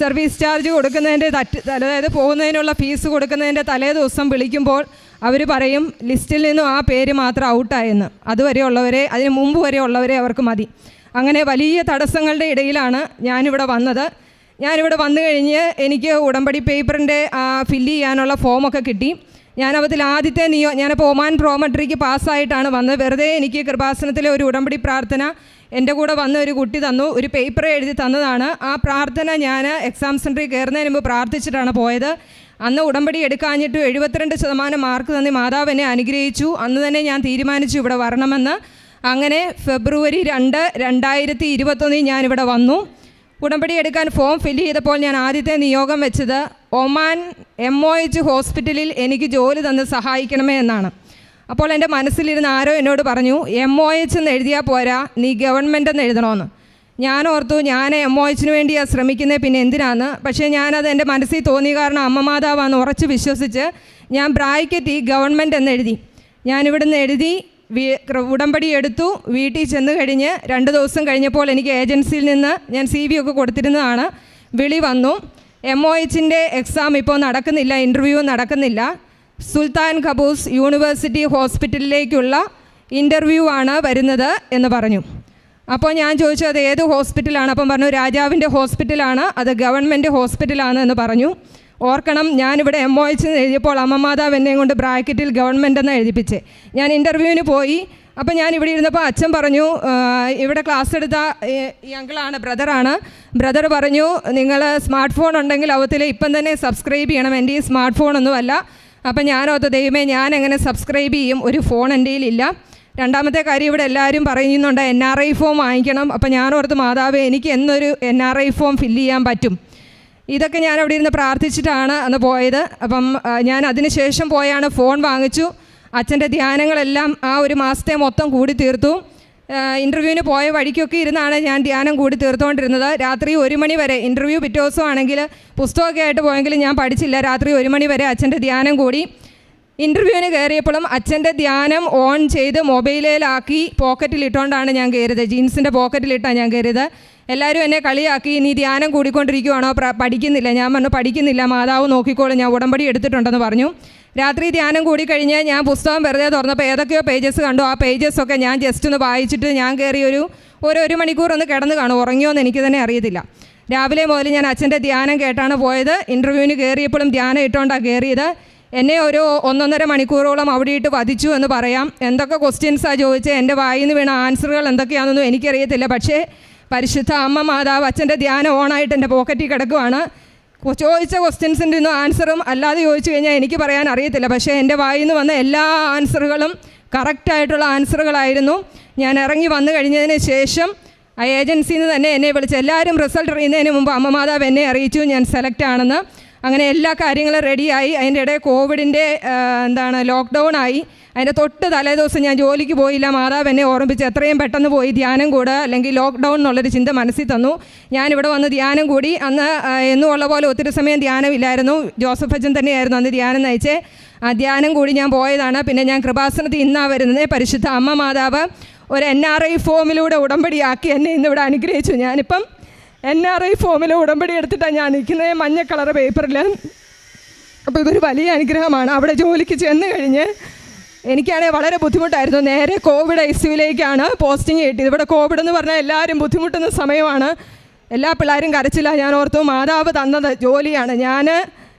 സർവീസ് ചാർജ് കൊടുക്കുന്നതിന്റെ തറ്റ് അതായത് പോകുന്നതിനുള്ള ഫീസ് കൊടുക്കുന്നതിന്റെ തലേ ദിവസം വിളിക്കുമ്പോൾ അവർ പറയും ലിസ്റ്റിൽ നിന്നും ആ പേര് മാത്രം ഔട്ടായെന്ന് അതുവരെ ഉള്ളവരെ അതിന് മുമ്പ് വരെ ഉള്ളവരെ അവർക്ക് മതി. അങ്ങനെ വലിയ തടസ്സങ്ങളുടെ ഇടയിലാണ് ഞാനിവിടെ വന്നത്. ഞാനിവിടെ വന്നു കഴിഞ്ഞ് എനിക്ക് ഉടമ്പടി പേപ്പറിന്റെ ഫില്ല് ചെയ്യാനുള്ള ഫോമൊക്കെ കിട്ടി. ഞാൻ അതിൽ ആദ്യത്തെ നിയോ ഞാനിപ്പോൾ ഒമാൻ പ്രോമട്രിക്ക് പാസ്സായിട്ടാണ് വന്നത്. വെറുതെ എനിക്ക് കൃപാസനത്തിലെ ഒരു ഉടമ്പടി പ്രാർത്ഥന എന്റെ കൂടെ വന്ന ഒരു കുട്ടി തന്നു ഒരു പേപ്പർ എഴുതി തന്നതാണ്. ആ പ്രാർത്ഥന ഞാൻ എക്സാം സെന്ററിൽ കയറുന്നതിന് മുമ്പ് പ്രാർത്ഥിച്ചിട്ടാണ് പോയത്. അന്ന് ഉടമ്പടി എടുക്കാഞ്ഞിട്ട് എഴുപത്തിരണ്ട് ശതമാനം മാർക്ക് തന്നി മാതാവ് എന്നെ അനുഗ്രഹിച്ചു. അന്ന് തന്നെ ഞാൻ തീരുമാനിച്ചു ഇവിടെ വരണമെന്ന്. അങ്ങനെ ഫെബ്രുവരി രണ്ട് രണ്ടായിരത്തി ഇരുപത്തൊന്നിൽ ഞാനിവിടെ വന്നു. ഉടമ്പടി എടുക്കാൻ ഫോം ഫില്ല് ചെയ്തപ്പോൾ ഞാൻ ആദ്യത്തെ നിയോഗം വെച്ചത് ഒമാൻ എം ഒ എച്ച് ഹോസ്പിറ്റലിൽ എനിക്ക് ജോലി തന്ന് സഹായിക്കണമേ എന്നാണ്. അപ്പോൾ എന്റെ മനസ്സിലിരുന്ന് ആരോ എന്നോട് പറഞ്ഞു എം ഒ എച്ച് എന്ന് എഴുതിയാൽ പോരാ നീ ഗവൺമെന്റ് എന്ന് എഴുതണമെന്ന് ഞാൻ ഓർത്തു ഞാൻ എം ഒ വേണ്ടിയാണ് ശ്രമിക്കുന്നത് പിന്നെ എന്തിനാണ് പക്ഷേ ഞാനത് എന്റെ മനസ്സിൽ തോന്നി കാരണം അമ്മ മാതാവാന്ന് ഉറച്ച് വിശ്വസിച്ച് ഞാൻ ബ്രായ്ക്കറ്റി ഗവൺമെന്റ് എന്ന് എഴുതി. ഞാനിവിടുന്ന് എഴുതി ഉടമ്പടി എടുത്തു വീട്ടിൽ ചെന്ന് കഴിഞ്ഞ് രണ്ട് ദിവസം കഴിഞ്ഞപ്പോൾ എനിക്ക് ഏജൻസിയിൽ നിന്ന് ഞാൻ സി വി ഒക്കെ കൊടുത്തിരുന്നതാണ്. വിളി വന്നു. എം ഒ എച്ചിന്റെ എക്സാം ഇപ്പോൾ നടക്കുന്നില്ല ഇന്റർവ്യൂ നടക്കുന്നില്ല. സുൽത്താൻ ഖബൂസ് യൂണിവേഴ്സിറ്റി ഹോസ്പിറ്റലിലേക്കുള്ള ഇന്റർവ്യൂ ആണ് വരുന്നത് എന്ന് പറഞ്ഞു. അപ്പോൾ ഞാൻ ചോദിച്ചു അത് ഏത് ഹോസ്പിറ്റലാണ്? അപ്പം പറഞ്ഞു രാജാവിന്റെ ഹോസ്പിറ്റലാണ് അത് ഗവൺമെന്റ് ഹോസ്പിറ്റലാണ് എന്ന് പറഞ്ഞു. ഓർക്കണം ഞാനിവിടെ എം ഒ എച്ച് എഴുതിയപ്പോൾ അമ്മമാതാവ് എന്നെയും കൊണ്ട് ബ്രാക്കറ്റിൽ ഗവൺമെന്റ് എന്ന് എഴുതിപ്പിച്ചേ. ഞാൻ ഇന്റർവ്യൂവിന് പോയി. അപ്പം ഞാൻ ഇവിടെ ഇരുന്നപ്പോൾ അച്ഛൻ പറഞ്ഞു ഇവിടെ ക്ലാസ് എടുത്ത അങ്കിളാണ് ബ്രദറാണ്. ബ്രദർ പറഞ്ഞു നിങ്ങൾ സ്മാർട്ട് ഫോൺ ഉണ്ടെങ്കിൽ അവത്തിൽ ഇപ്പം തന്നെ സബ്സ്ക്രൈബ് ചെയ്യണം. എന്റെ ഈ സ്മാർട്ട് ഫോണൊന്നുമല്ല അപ്പം ഞാനോർത്ത് ദൈവമേ ഞാൻ എങ്ങനെ സബ്സ്ക്രൈബ് ചെയ്യും. ഒരു ഫോൺ എന്റെ രണ്ടാമത്തെ കാര്യം ഇവിടെ എല്ലാവരും പറയുന്നുണ്ട് എൻ ആർ ഐ ഫോം വാങ്ങിക്കണം. അപ്പം ഞാൻ ഓർത്ത് മാതാവ് എനിക്ക് എന്നൊരു N R I form fill ചെയ്യാൻ പറ്റും. ഇതൊക്കെ ഞാൻ അവിടെ ഇരുന്ന് പ്രാർത്ഥിച്ചിട്ടാണ് അന്ന് പോയത്. അപ്പം ഞാൻ അതിന് ശേഷം പോയാണ് ഫോൺ വാങ്ങിച്ചു. അച്ഛന്റെ ധ്യാനങ്ങളെല്ലാം ആ ഒരു മാസത്തെ മൊത്തം കൂടി തീർത്തു. ഇന്റർവ്യൂവിന് പോയ വഴിക്കൊക്കെ ഇരുന്നാണ് ഞാൻ ധ്യാനം കൂടി തീർത്തുകൊണ്ടിരുന്നത് രാത്രി ഒരു മണി വരെ ഇന്റർവ്യൂ പിറ്റേ ദിവസമാണെങ്കിൽ പുസ്തകമൊക്കെ ആയിട്ട് പോയെങ്കിലും ഞാൻ പഠിച്ചില്ല. രാത്രി ഒരു മണി വരെ അച്ഛന്റെ ധ്യാനം കൂടി. ഇന്റർവ്യൂവിന് കയറിയപ്പോഴും അച്ഛന്റെ ധ്യാനം ഓൺ ചെയ്ത് മൊബൈലിലാക്കി പോക്കറ്റിലിട്ടുകൊണ്ടാണ് ഞാൻ കയറിയത് ജീൻസിന്റെ പോക്കറ്റിലിട്ടാണ് ഞാൻ കയറിയത് എല്ലാവരും എന്നെ കളിയാക്കി. നീ ധ്യാനം കൂടിക്കൊണ്ടിരിക്കുവാണോ? പഠിക്കുന്നില്ല. ഞാൻ പറഞ്ഞു പഠിക്കുന്നില്ല. മാതാവ് നോക്കിക്കോളും. ഞാൻ ഉടമ്പടി എടുത്തിട്ടുണ്ടെന്ന് പറഞ്ഞു. രാത്രി ധ്യാനം കൂടി കഴിഞ്ഞ് ഞാൻ പുസ്തകം വെറുതെ തുറന്നപ്പോൾ ഏതൊക്കെയോ പേജസ് കണ്ടു. ആ പേജസൊക്കെ ഞാൻ ജസ്റ്റ് ഒന്ന് വായിച്ചിട്ട് ഞാൻ കയറി ഒരു ഒരു മണിക്കൂർ ഒന്ന് കിടന്ന് കാണും. ഉറങ്ങിയോ എന്ന് എനിക്ക് തന്നെ അറിയത്തില്ല. രാവിലെ മുതൽ ഞാൻ അച്ഛന്റെ ധ്യാനം കേട്ടാണ് പോയത്. ഇന്റർവ്യൂവിന് കയറിയപ്പോഴും ധ്യാനം ഇട്ടുകൊണ്ടാണ് കയറിയത് എന്നെ ഒരു ഒന്നൊന്നര മണിക്കൂറോളം അവിടെ ഇട്ട് വധിച്ചു എന്ന് പറയാം. എന്തൊക്കെ ക്വസ്റ്റ്യൻസാണ് ചോദിച്ചത് എന്റെ വായിൽ നിന്ന് വീണ ആൻസറുകൾ എന്തൊക്കെയാണെന്നൊന്നും എനിക്കറിയത്തില്ല. പക്ഷേ പരിശുദ്ധ അമ്മ മാതാവ് അച്ഛന്റെ ധ്യാനം ഓണായിട്ട് എന്റെ പോക്കറ്റിൽ കിടക്കുവാണ്. ചോദിച്ച ക്വസ്റ്റ്യൻസിന്റെ ഒന്നും ആൻസറും അല്ലാതെ ചോദിച്ചു കഴിഞ്ഞാൽ എനിക്ക് പറയാൻ അറിയത്തില്ല. പക്ഷേ എന്റെ വായിൽ നിന്ന് വന്ന എല്ലാ ആൻസറുകളും കറക്റ്റായിട്ടുള്ള ആൻസറുകളായിരുന്നു ഞാൻ ഇറങ്ങി വന്നു കഴിഞ്ഞതിന് ശേഷം ആ ഏജൻസിയിൽ നിന്ന് തന്നെ എന്നെ വിളിച്ച് എല്ലാവരും റിസൾട്ട് അറിയുന്നതിന് മുമ്പ് അമ്മ മാതാവ് എന്നെ അറിയിച്ചു. ഞാൻ സെലക്ട് ആണെന്ന്. അങ്ങനെ എല്ലാ കാര്യങ്ങളും റെഡിയായി അതിന്റെ ഇടയിൽ കോവിഡിന്റെ എന്താണ് ലോക്ക്ഡൗൺ ആയി. അതിന്റെ തൊട്ട് തലേ ദിവസം ഞാൻ ജോലിക്ക് പോയില്ല. മാതാവ് എന്നെ ഓർമ്മിച്ച് എത്രയും പെട്ടെന്ന് പോയി ധ്യാനം കൂടുക അല്ലെങ്കിൽ ലോക്ക്ഡൗൺ എന്നുള്ളൊരു ചിന്ത മനസ്സിൽ തന്നു. ഞാനിവിടെ വന്ന് ധ്യാനം കൂടി. അന്ന് എന്നും ഉള്ള പോലെ ഒത്തിരി സമയം ധ്യാനമില്ലായിരുന്നു. ജോസഫ് അച്ഛൻ തന്നെയായിരുന്നു അന്ന് ധ്യാനം നയിച്ചേ. ആ ധ്യാനം കൂടി ഞാൻ പോയതാണ്. പിന്നെ ഞാൻ കൃപാസനത്തിൽ ഇന്നാണ് വരുന്നത് പരിശുദ്ധ അമ്മ മാതാവ് ഒരു എൻ ആർ ഐ ഫോമിലൂടെ ഉടമ്പടിയാക്കി എന്നെ ഇന്നിവിടെ അനുഗ്രഹിച്ചു. ഞാനിപ്പം എൻ ആർ ഐ ഫോമിൽ ഉടമ്പടി എടുത്തിട്ടാണ് ഞാൻ നിൽക്കുന്നത്. മഞ്ഞ കളർ പേപ്പറിൽ അപ്പോൾ ഇതൊരു വലിയ അനുഗ്രഹമാണ്. അവിടെ ജോലിക്ക് ചെന്ന് കഴിഞ്ഞ് എനിക്കാണെങ്കിൽ വളരെ ബുദ്ധിമുട്ടായിരുന്നു. നേരെ കോവിഡ് ഐ സിയുലേക്കാണ് പോസ്റ്റിംഗ് കിട്ടിയത്. ഇവിടെ കോവിഡ് എന്ന് പറഞ്ഞാൽ എല്ലാവരും ബുദ്ധിമുട്ടുന്ന സമയമാണ്. എല്ലാ പിള്ളേരും കരച്ചില്ല ഞാൻ ഓർത്തു മാതാവ് തന്നത് ജോലിയാണ്. ഞാൻ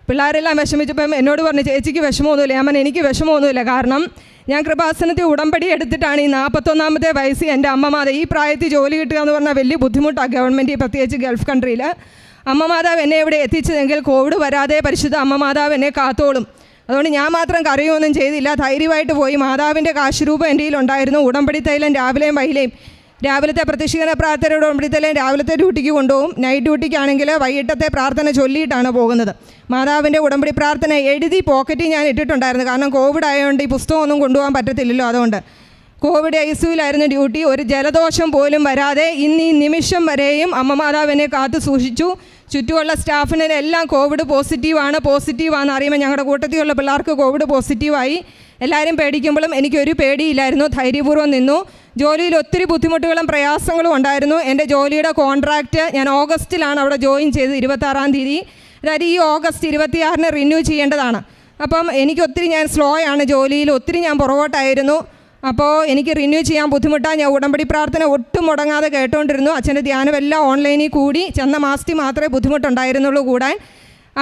പിള്ളേരെല്ലാം വിഷമിച്ചപ്പം എന്നോട് പറഞ്ഞു ചേച്ചിക്ക് വിഷമമൊന്നുമില്ല. അമ്മൻ എനിക്ക് വിഷമമൊന്നുമില്ല. കാരണം ഞാൻ കൃപാസനത്തിൽ ഉടമ്പടി എടുത്തിട്ടാണ് ഈ നാൽപ്പത്തൊന്നാമത്തെ വയസ്സിൽ എന്റെ അമ്മമാത ഈ പ്രായത്തിൽ ജോലി കിട്ടുക എന്ന് പറഞ്ഞാൽ വലിയ ബുദ്ധിമുട്ടാണ് ഗവൺമെന്റ് പ്രത്യേകിച്ച് ഗൾഫ് കൺട്രിയിൽ അമ്മ മാതാവ് എന്നെ ഇവിടെ എത്തിച്ചതെങ്കിൽ കോവിഡ് വരാതെ പരിശുദ്ധ അമ്മമാതാവ് എന്നെ കാത്തോളും. അതുകൊണ്ട് ഞാൻ മാത്രം കറിയൊന്നും ചെയ്തില്ല. ധൈര്യമായിട്ട് പോയി. മാതാവിന്റെ കാശുരൂപം എന്റെ ഉണ്ടായിരുന്നു. ഉടമ്പടി തൈലം രാവിലെയും വൈകിലെയും. രാവിലത്തെ പ്രത്യക്ഷീകരണ പ്രാർത്ഥനയുടെ ഉടമ്പടി തൈലം രാവിലത്തെ ഡ്യൂട്ടിക്ക് കൊണ്ടുപോകും. നൈറ്റ് ഡ്യൂട്ടിക്കാണെങ്കിൽ വൈകിട്ടത്തെ പ്രാർത്ഥന ചൊല്ലിയിട്ടാണ് പോകുന്നത്. മാതാവിന്റെ ഉടമ്പടി പ്രാർത്ഥന എഴുതി പോക്കറ്റിൽ ഞാൻ ഇട്ടിട്ടുണ്ടായിരുന്നു. കാരണം കോവിഡ് ആയതുകൊണ്ട് ഈ പുസ്തകമൊന്നും കൊണ്ടുപോകാൻ പറ്റത്തില്ലല്ലോ അതുകൊണ്ട്. കോവിഡ് ഐ സിയുലായിരുന്നു ഡ്യൂട്ടി. ഒരു ജലദോഷം പോലും വരാതെ ഇന്ന് ഈ നിമിഷം വരെയും അമ്മ മാതാവിനെ കാത്തു സൂക്ഷിച്ചു. ചുറ്റുമുള്ള സ്റ്റാഫിനെല്ലാം കോവിഡ് പോസിറ്റീവാണ് പോസിറ്റീവാണ് അറിയുമ്പോൾ ഞങ്ങളുടെ കൂട്ടത്തിലുള്ള പിള്ളേർക്ക് കോവിഡ് പോസിറ്റീവായി എല്ലാവരും പേടിക്കുമ്പോഴും എനിക്കൊരു പേടിയില്ലായിരുന്നു. ധൈര്യപൂർവം നിന്നു. ജോലിയിൽ ഒത്തിരി ബുദ്ധിമുട്ടുകളും പ്രയാസങ്ങളും ഉണ്ടായിരുന്നു. എന്റെ ജോലിയുടെ കോൺട്രാക്റ്റ് ഞാൻ ഓഗസ്റ്റിലാണ് അവിടെ ജോയിൻ ചെയ്ത് ഇരുപത്താറാം തീയതി. അതായത് ഈ ഓഗസ്റ്റ് ഇരുപത്തിയാറിന് റിന്യൂ ചെയ്യേണ്ടതാണ്. അപ്പം എനിക്ക് ഒത്തിരി ഞാൻ സ്ലോ ആണ് ജോലിയിൽ ഒത്തിരി ഞാൻ പുറകോട്ടായിരുന്നു. അപ്പോൾ എനിക്ക് റിന്യൂ ചെയ്യാൻ ബുദ്ധിമുട്ടാണ് ഞാൻ ഉടമ്പടി പ്രാർത്ഥന ഒട്ടും മുടങ്ങാതെ കേട്ടുകൊണ്ടിരുന്നു അച്ഛന്റെ ധ്യാനം എല്ലാം ഓൺലൈനിൽ കൂടി ചെന്ന മാസത്തിൽ മാത്രമേ ബുദ്ധിമുട്ടുണ്ടായിരുന്നുള്ളൂ കൂടാൻ.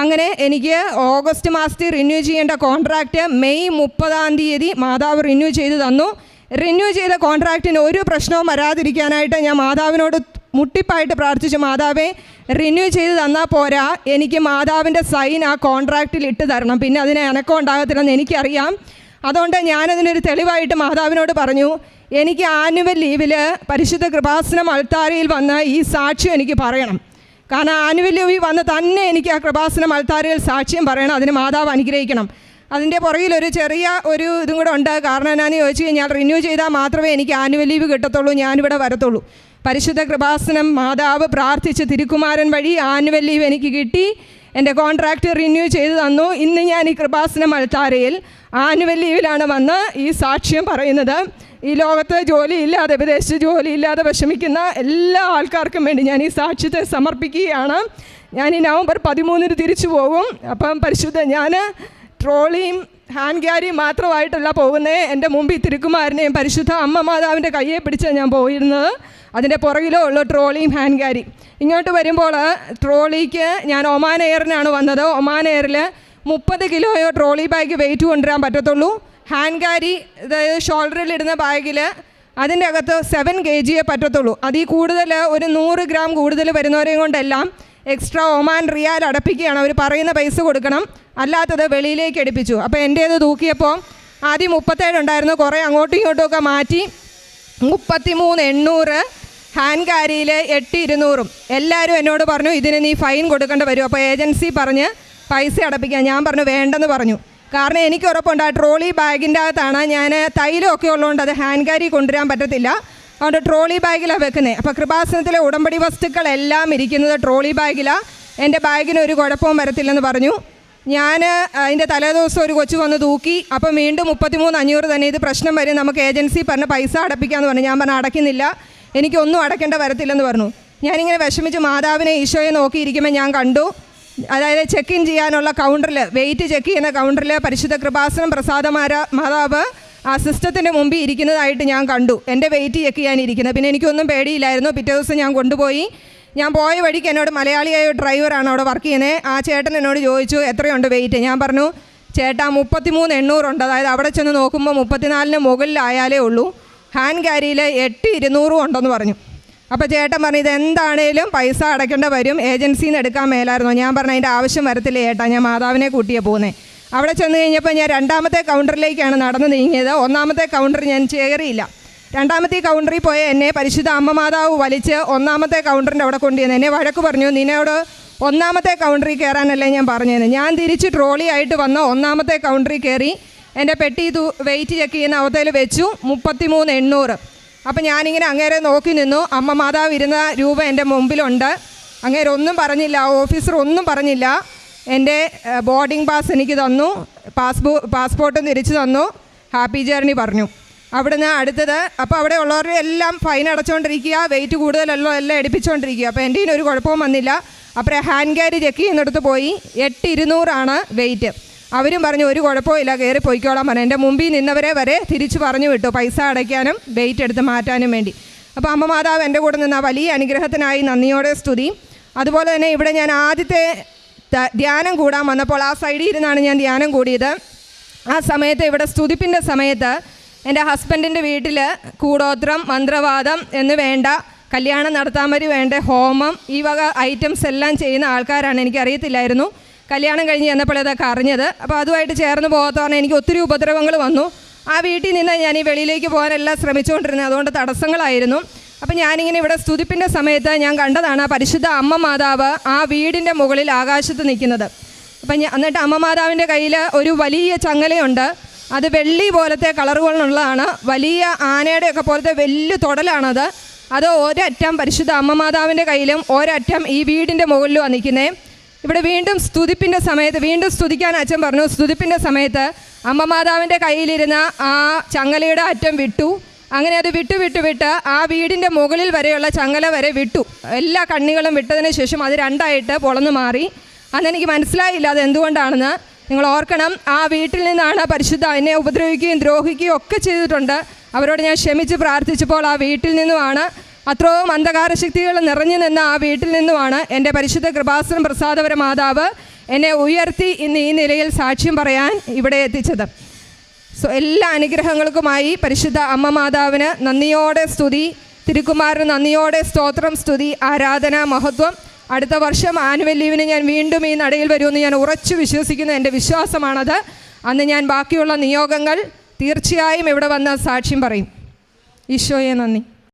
അങ്ങനെ എനിക്ക് ഓഗസ്റ്റ് മാസത്തിൽ റിന്യൂ ചെയ്യേണ്ട കോൺട്രാക്റ്റ് മെയ് മുപ്പതാം തീയതി മാതാവ് റിന്യൂ ചെയ്ത് തന്നു. റിന്യൂ ചെയ്ത കോൺട്രാക്റ്റിന് ഒരു പ്രശ്നവും വരാതിരിക്കാനായിട്ട് ഞാൻ മാതാവിനോട് മുട്ടിപ്പായിട്ട് പ്രാർത്ഥിച്ചു മാതാവേ റിന്യൂ ചെയ്ത് തന്നാൽ പോരാ. എനിക്ക് മാതാവിന്റെ സൈൻ ആ കോൺട്രാക്റ്റിൽ ഇട്ട് തരണം. പിന്നെ അതിന് അനക്കം ഉണ്ടാകത്തില്ലെന്ന് എനിക്കറിയാം. അതുകൊണ്ട് ഞാനതിനൊരു തെളിവായിട്ട് മാതാവിനോട് പറഞ്ഞു എനിക്ക് ആനുവൽ ലീവിൽ പരിശുദ്ധ കൃപാസനം അൾത്താരയിൽ വന്ന ഈ സാക്ഷ്യം എനിക്ക് പറയണം. കാരണം ആനുവൽ ലീവിൽ വന്ന് തന്നെ എനിക്ക് ആ കൃപാസനം അൾത്താരയിൽ സാക്ഷ്യം പറയണം അതിന് മാതാവ് അനുഗ്രഹിക്കണം. അതിന്റെ പുറകിൽ ഒരു ചെറിയ ഒരു ഇതും കൂടെ ഉണ്ട്. കാരണം എന്നാന്ന് ചോദിച്ചു കഴിഞ്ഞാൽ റിന്യൂ ചെയ്താൽ മാത്രമേ എനിക്ക് ആനുവൽ ലീവ് കിട്ടത്തുള്ളൂ ഞാനിവിടെ വരത്തുള്ളൂ. പരിശുദ്ധ കൃപാസനം മാതാവ് പ്രാർത്ഥിച്ച് തിരുക്കുമാരൻ വഴി ആനുവൽ ലീവ് എനിക്ക് കിട്ടി. എന്റെ കോൺട്രാക്റ്റ് റിന്യൂ ചെയ്തു തന്നു. ഇന്ന് ഞാൻ ഈ കൃപാസനം അൾത്താരയിൽ ആനുവൽ ലീവിലാണ് വന്ന് ഈ സാക്ഷ്യം പറയുന്നത്. ഈ ലോകത്ത് ജോലിയില്ലാതെ വിദേശ ജോലിയില്ലാതെ വിഷമിക്കുന്ന എല്ലാ ആൾക്കാർക്കും വേണ്ടി ഞാൻ ഈ സാക്ഷ്യത്തെ സമർപ്പിക്കുകയാണ്. ഞാൻ ഈ നവംബർ പതിമൂന്നിന് തിരിച്ചു പോകും. അപ്പം പരിശുദ്ധ ഞാൻ ട്രോളിയും ഹാൻഡ് ക്യാരിയും മാത്രമായിട്ടല്ല പോകുന്നത് എന്റെ മുമ്പിൽ തിരുക്കുമാരനെയും പരിശുദ്ധ അമ്മ മാതാവിന്റെ കയ്യെ പിടിച്ചാണ് ഞാൻ പോയിരുന്നത്. അതിന്റെ പുറകിലോ ഉള്ള ട്രോളിയും ഹാൻഡ് കാരി ഇങ്ങോട്ട് വരുമ്പോൾ ട്രോളിക്ക് ഞാൻ ഒമാൻ എയറിനാണ് വന്നത്. ഒമാൻ എയറിൽ മുപ്പത് കിലോയോ ട്രോളി ബാഗ് വെയിറ്റ് കൊണ്ടുവരാൻ പറ്റത്തുള്ളൂ. ഹാൻഡ് കാരി അതായത് ഷോൾഡറിൽ ഇടുന്ന ബാഗിൽ അതിന്റെ അകത്ത് സെവൻ കെ ജിയെ പറ്റത്തുള്ളൂ. അതിൽ കൂടുതൽ ഒരു നൂറ് ഗ്രാം കൂടുതൽ വരുന്നവരെയും കൊണ്ടെല്ലാം എക്സ്ട്രാ ഒമാൻ റിയാൽ അടപ്പിക്കുകയാണ്. അവർ പറയുന്ന പൈസ കൊടുക്കണം. അല്ലാത്തത് വെളിയിലേക്ക് എടുപ്പിച്ചു. അപ്പോൾ എന്റേത് തൂക്കിയപ്പോൾ ആദ്യം മുപ്പത്തേഴ് ഉണ്ടായിരുന്നു. കുറേ അങ്ങോട്ടും ഇങ്ങോട്ടും ഒക്കെ മാറ്റി മുപ്പത്തിമൂന്ന് എണ്ണൂറ് ഹാൻഡ് കാരിയിൽ എട്ട് ഇരുന്നൂറും. എല്ലാവരും എന്നോട് പറഞ്ഞു ഇതിന് നീ ഫൈൻ കൊടുക്കേണ്ടി വരും. അപ്പോൾ ഏജൻസി പറഞ്ഞ് പൈസ അടപ്പിക്കാൻ. ഞാൻ പറഞ്ഞു വേണ്ടെന്ന് പറഞ്ഞു. കാരണം എനിക്ക് ഉറപ്പുണ്ട് ആ ട്രോളി ബാഗിന്റെ അകത്താണ്. ഞാൻ തൈലമൊക്കെ ഉള്ളതുകൊണ്ട് അത് ഹാൻഡ് കാരി കൊണ്ടുവരാൻ പറ്റത്തില്ല. അതുകൊണ്ട് ട്രോളി ബാഗിലാണ് വെക്കുന്നത് അപ്പോൾ കൃപാസനത്തിലെ ഉടമ്പടി വസ്തുക്കളെല്ലാം ഇരിക്കുന്നത് ട്രോളി ബാഗിലാണ് എന്റെ ബാഗിന് ഒരു കുഴപ്പവും വരത്തില്ലെന്ന് പറഞ്ഞു. ഞാൻ അതിന്റെ തലേദിവസം ഒരു കൊച്ചു വന്ന് തൂക്കി. അപ്പം വീണ്ടും മുപ്പത്തിമൂന്ന് അഞ്ഞൂറ് തന്നെ. ഇത് പ്രശ്നം വരും നമുക്ക് ഏജൻസി പറഞ്ഞ് പൈസ അടപ്പിക്കാമെന്ന് പറഞ്ഞു. ഞാൻ പറഞ്ഞു അടയ്ക്കുന്നില്ല. എനിക്കൊന്നും അടയ്ക്കേണ്ട വരത്തില്ലെന്ന് പറഞ്ഞു. ഞാനിങ്ങനെ വിഷമിച്ച് മാതാവിനെ ഈശോയെ നോക്കിയിരിക്കുമ്പോൾ ഞാൻ കണ്ടു. അതായത് ചെക്ക് ഇൻ ചെയ്യാനുള്ള കൗണ്ടറിൽ വെയിറ്റ് ചെക്ക് ചെയ്യുന്ന കൗണ്ടറിൽ പരിശുദ്ധ കൃപാസനം പ്രസാദമാര മാതാവ് ആ സിസ്റ്റത്തിന്റെ മുമ്പിൽ ഇരിക്കുന്നതായിട്ട് ഞാൻ കണ്ടു. എന്റെ വെയിറ്റ് ചെക്ക് ചെയ്യാനിരിക്കുന്നത്. പിന്നെ എനിക്കൊന്നും പേടിയില്ലായിരുന്നു. പിറ്റേ ദിവസം ഞാൻ കൊണ്ടുപോയി. ഞാൻ പോയ വഴിക്ക് എന്നോട് മലയാളിയായ ഡ്രൈവറാണ് അവിടെ വർക്ക് ചെയ്യുന്നത് ആ ചേട്ടൻ എന്നോട് ചോദിച്ചു എത്രയുണ്ട് വെയിറ്റ് ഞാൻ പറഞ്ഞു ചേട്ടാ മുപ്പത്തിമൂന്ന് എണ്ണൂറുണ്ട്. അതായത് അവിടെ ചെന്ന് നോക്കുമ്പോൾ മുപ്പത്തിനാലിന് മുകളിലായാലേ ഉള്ളൂ. ഹാൻഡ് ക്യാരിയിൽ എട്ട് ഇരുന്നൂറും ഉണ്ടെന്ന് പറഞ്ഞു. അപ്പോൾ ചേട്ടൻ പറഞ്ഞു ഇത് എന്താണേലും പൈസ അടയ്ക്കേണ്ട വരും. ഏജൻസിയിൽ നിന്ന് എടുക്കാൻ മേലായിരുന്നു? ഞാൻ പറഞ്ഞു അതിന്റെ ആവശ്യം വരത്തില്ല ചേട്ടാ. ഞാൻ മാതാവിനെ കൂട്ടിയാണ് പോകുന്നത് അവിടെ ചെന്ന് കഴിഞ്ഞപ്പോൾ ഞാൻ രണ്ടാമത്തെ കൗണ്ടറിലേക്കാണ് നടന്നു നീങ്ങിയത്. ഒന്നാമത്തെ കൗണ്ടർ ഞാൻ ചേറിയില്ല. രണ്ടാമത്തെ കൗണ്ടറിൽ പോയ എന്നെ പരിശുദ്ധ അമ്മ മാതാവ് വലിച്ച് ഒന്നാമത്തെ കൗണ്ടറിന്റെ അവിടെ കൊണ്ടുവന്ന് എന്നെ വഴക്ക് പറഞ്ഞു നിന്നോട് ഒന്നാമത്തെ കൗണ്ടറിൽ കയറാനല്ലേ ഞാൻ പറഞ്ഞത് ഞാൻ തിരിച്ച് ട്രോളി ആയിട്ട് വന്ന് ഒന്നാമത്തെ കൗണ്ടറിൽ കയറി എന്റെ പെട്ടി ഇത് വെയിറ്റ് ചെക്ക് ചെയ്യുന്ന അവധയിൽ വെച്ചു. മുപ്പത്തി മൂന്ന് എണ്ണൂറ്. അപ്പം ഞാനിങ്ങനെ അങ്ങേരെ നോക്കി നിന്നു. അമ്മ മാതാവ് ഇരുന്ന രൂപ എന്റെ മുമ്പിലുണ്ട്. അങ്ങേരെ ഒന്നും പറഞ്ഞില്ല. ഓഫീസർ ഒന്നും പറഞ്ഞില്ല. എന്റെ ബോർഡിംഗ് പാസ് എനിക്ക് തന്നു. പാസ്ബോ പാസ്പോർട്ടും തിരിച്ചു തന്നു. ഹാപ്പി ജേർണി പറഞ്ഞു. അവിടുന്ന് അടുത്തത് അപ്പോൾ അവിടെ ഉള്ളവരുടെ എല്ലാം ഫൈൻ അടച്ചുകൊണ്ടിരിക്കുക വെയിറ്റ് കൂടുതലല്ലോ എല്ലാം എടുപ്പിച്ചുകൊണ്ടിരിക്കുക അപ്പോൾ എന്റെ ഒരു കുഴപ്പവും വന്നില്ല. അപ്പോൾ ഹാൻഡ് ക്യാരി ചെക്ക് ചെയ്യുന്നിടത്ത് പോയി. എട്ട് ഇരുന്നൂറാണ് വെയിറ്റ് അവരും പറഞ്ഞു ഒരു കുഴപ്പമില്ല കയറി പോയിക്കോളാൻ പറഞ്ഞു. എന്റെ മുമ്പിൽ നിന്നവരെ വരെ തിരിച്ചു പറഞ്ഞു വിട്ടു പൈസ അടയ്ക്കാനും വെയിറ്റ് എടുത്ത് മാറ്റാനും വേണ്ടി. അപ്പോൾ അമ്മ മാതാവ് എന്റെ കൂടെ നിന്ന് ആ വലിയ അനുഗ്രഹത്തിനായി നന്ദിയോടെ സ്തുതി. അതുപോലെ തന്നെ ഇവിടെ ഞാൻ ആദ്യത്തെ ധ്യാനം കൂടാൻ വന്നപ്പോൾ ആ സൈഡിൽ ഇരുന്നാണ് ഞാൻ ധ്യാനം കൂടിയത്. ആ സമയത്ത് ഇവിടെ സ്തുതിപ്പിന്റെ സമയത്ത് എന്റെ ഹസ്ബൻഡിന്റെ വീട്ടിൽ കൂടോത്രം മന്ത്രവാദം എന്ന് വേണ്ട കല്യാണം നടത്താൻ വരി വേണ്ട ഹോമം ഈ വക ഐറ്റംസ് എല്ലാം ചെയ്യുന്ന ആൾക്കാരാണ് എനിക്കറിയത്തില്ലായിരുന്നു. കല്യാണം കഴിഞ്ഞ് ചെന്നപ്പോൾ ഇതൊക്കെ അറിഞ്ഞത് അപ്പോൾ അതുമായിട്ട് ചേർന്ന് പോകാത്തവരെ എനിക്ക് ഒത്തിരി ഉപദ്രവങ്ങൾ വന്നു. ആ വീട്ടിൽ നിന്ന് ഞാൻ ഈ വെളിയിലേക്ക് പോകാനെല്ലാം ശ്രമിച്ചുകൊണ്ടിരുന്നത് അതുകൊണ്ട് തടസ്സങ്ങളായിരുന്നു. അപ്പം ഞാനിങ്ങനെ ഇവിടെ സ്തുതിപ്പിന്റെ സമയത്ത് ഞാൻ കണ്ടതാണ് പരിശുദ്ധ അമ്മ മാതാവ് ആ വീടിന്റെ മുകളിൽ ആകാശത്ത് നിൽക്കുന്നത്. അപ്പം ഞാൻ എന്നിട്ട് അമ്മ മാതാവിന്റെ കയ്യിൽ ഒരു വലിയ ചങ്ങലയുണ്ട്. അത് വെള്ളി പോലത്തെ കളറുകളുള്ളതാണ് വലിയ ആനയുടെ ഒക്കെ പോലത്തെ വലിയ തുടലാണത്. അത് ഒരറ്റം പരിശുദ്ധ അമ്മ മാതാവിന്റെ കയ്യിലും ഒരറ്റം ഈ വീടിന്റെ മുകളിലും നിൽക്കുന്നത് ഇവിടെ വീണ്ടും സ്തുതിപ്പിന്റെ സമയത്ത് വീണ്ടും സ്തുതിക്കാൻ അച്ഛൻ പറഞ്ഞു സ്തുതിപ്പിന്റെ സമയത്ത് അമ്മ മാതാവിന്റെ കയ്യിലിരുന്ന ആ ചങ്ങലയുടെ അറ്റം വിട്ടു. അങ്ങനെ അത് വിട്ടു വിട്ടു വിട്ട് ആ വീടിന്റെ മുകളിൽ വരെയുള്ള ചങ്ങല വരെ വിട്ടു. എല്ലാ കണ്ണികളും വിട്ടതിന് ശേഷം അത് രണ്ടായിട്ട് പൊളന്നു മാറി. അന്നെനിക്ക് മനസ്സിലായില്ല അത് എന്തുകൊണ്ടാണെന്ന്. നിങ്ങൾ ഓർക്കണം ആ വീട്ടിൽ നിന്നാണ് പരിശുദ്ധ എന്നെ ഉപദ്രവിക്കുകയും ദ്രോഹിക്കുകയും ഒക്കെ ചെയ്തിട്ടുണ്ട്. അവരോട് ഞാൻ ക്ഷമിച്ച് പ്രാർത്ഥിച്ചപ്പോൾ ആ വീട്ടിൽ നിന്നുമാണ് അത്രയും അന്ധകാര ശക്തികൾ നിറഞ്ഞു നിന്ന ആ വീട്ടിൽ നിന്നുമാണ് എന്റെ പരിശുദ്ധ കൃപാസനം പ്രസാദപര മാതാവ് എന്നെ ഉയർത്തി ഇന്ന് ഈ നിലയിൽ സാക്ഷ്യം പറയാൻ ഇവിടെ എത്തിച്ചത്. സോ എല്ലാ അനുഗ്രഹങ്ങൾക്കുമായി പരിശുദ്ധ അമ്മ മാതാവിന് നന്ദിയോടെ സ്തുതി തിരുക്കുമാരന് നന്ദിയോടെ സ്തോത്രം സ്തുതി ആരാധന മഹത്വം. അടുത്ത വർഷം ആനുവൽ ലീവിന് ഞാൻ വീണ്ടും ഈ നടയിൽ വരുമെന്ന് ഞാൻ ഉറച്ചു വിശ്വസിക്കുന്ന. എന്റെ വിശ്വാസമാണത്. അന്ന് ഞാൻ ബാക്കിയുള്ള നിയോഗങ്ങൾ തീർച്ചയായും ഇവിടെ വന്ന് സാക്ഷ്യം പറയും. ഈശോയെ നന്ദി.